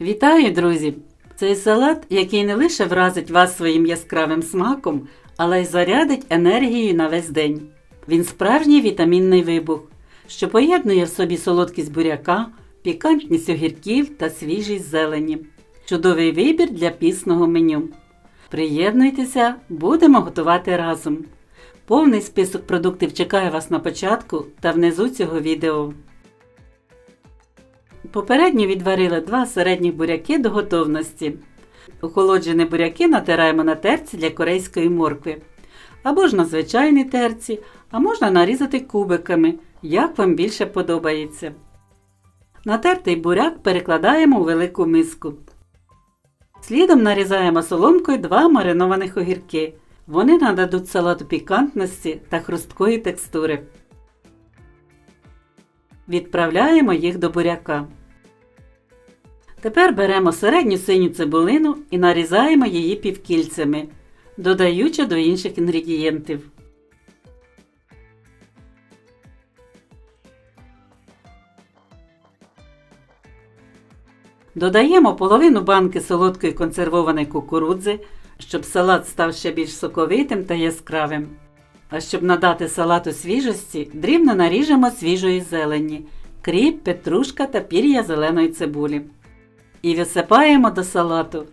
Вітаю, друзі! Цей салат, який не лише вразить вас своїм яскравим смаком, але й зарядить енергією на весь день. Він справжній вітамінний вибух, що поєднує в собі солодкість буряка, пікантність огірків та свіжість зелені. Чудовий вибір для пісного меню. Приєднуйтеся, будемо готувати разом. Повний список продуктів чекає вас на початку та внизу цього відео. Попередньо відварили два середніх буряки до готовності. Охолоджені буряки натираємо на терці для корейської моркви. Або ж на звичайній терці, а можна нарізати кубиками, як вам більше подобається. Натертий буряк перекладаємо у велику миску. Слідом нарізаємо соломкою два маринованих огірки. Вони нададуть салату пікантності та хрусткої текстури. Відправляємо їх до буряка. Тепер беремо середню синю цибулину і нарізаємо її півкільцями, додаючи до інших інгредієнтів. Додаємо половину банки солодкої консервованої кукурудзи, щоб салат став ще більш соковитим та яскравим. А щоб надати салату свіжості, дрібно наріжемо свіжої зелені, кріп, петрушка та пір'я зеленої цибулі. І висипаємо до салату.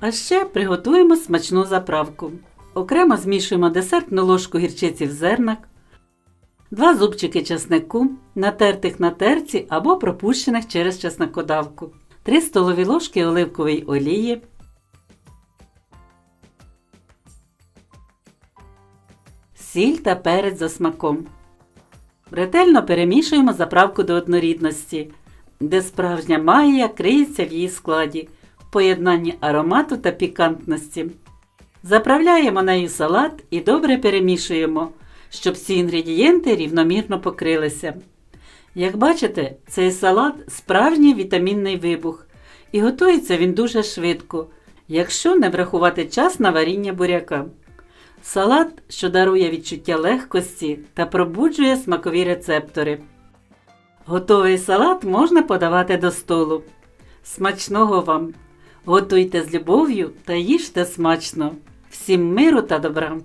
А ще приготуємо смачну заправку. Окремо змішуємо десертну ложку гірчиці в зернах, 2 зубчики чеснику, натертих на терці або пропущених через чеснокодавку, 3 столові ложки оливкової олії, сіль та перець за смаком. Ретельно перемішуємо заправку до однорідності, де справжня магія криється в її складі, в поєднанні аромату та пікантності. Заправляємо нею салат і добре перемішуємо, щоб всі інгредієнти рівномірно покрилися. Як бачите, цей салат справжній вітамінний вибух, і готується він дуже швидко, якщо не врахувати час на варіння буряка. Салат, що дарує відчуття легкості та пробуджує смакові рецептори. Готовий салат можна подавати до столу. Смачного вам! Готуйте з любов'ю та їжте смачно. Всім миру та добра!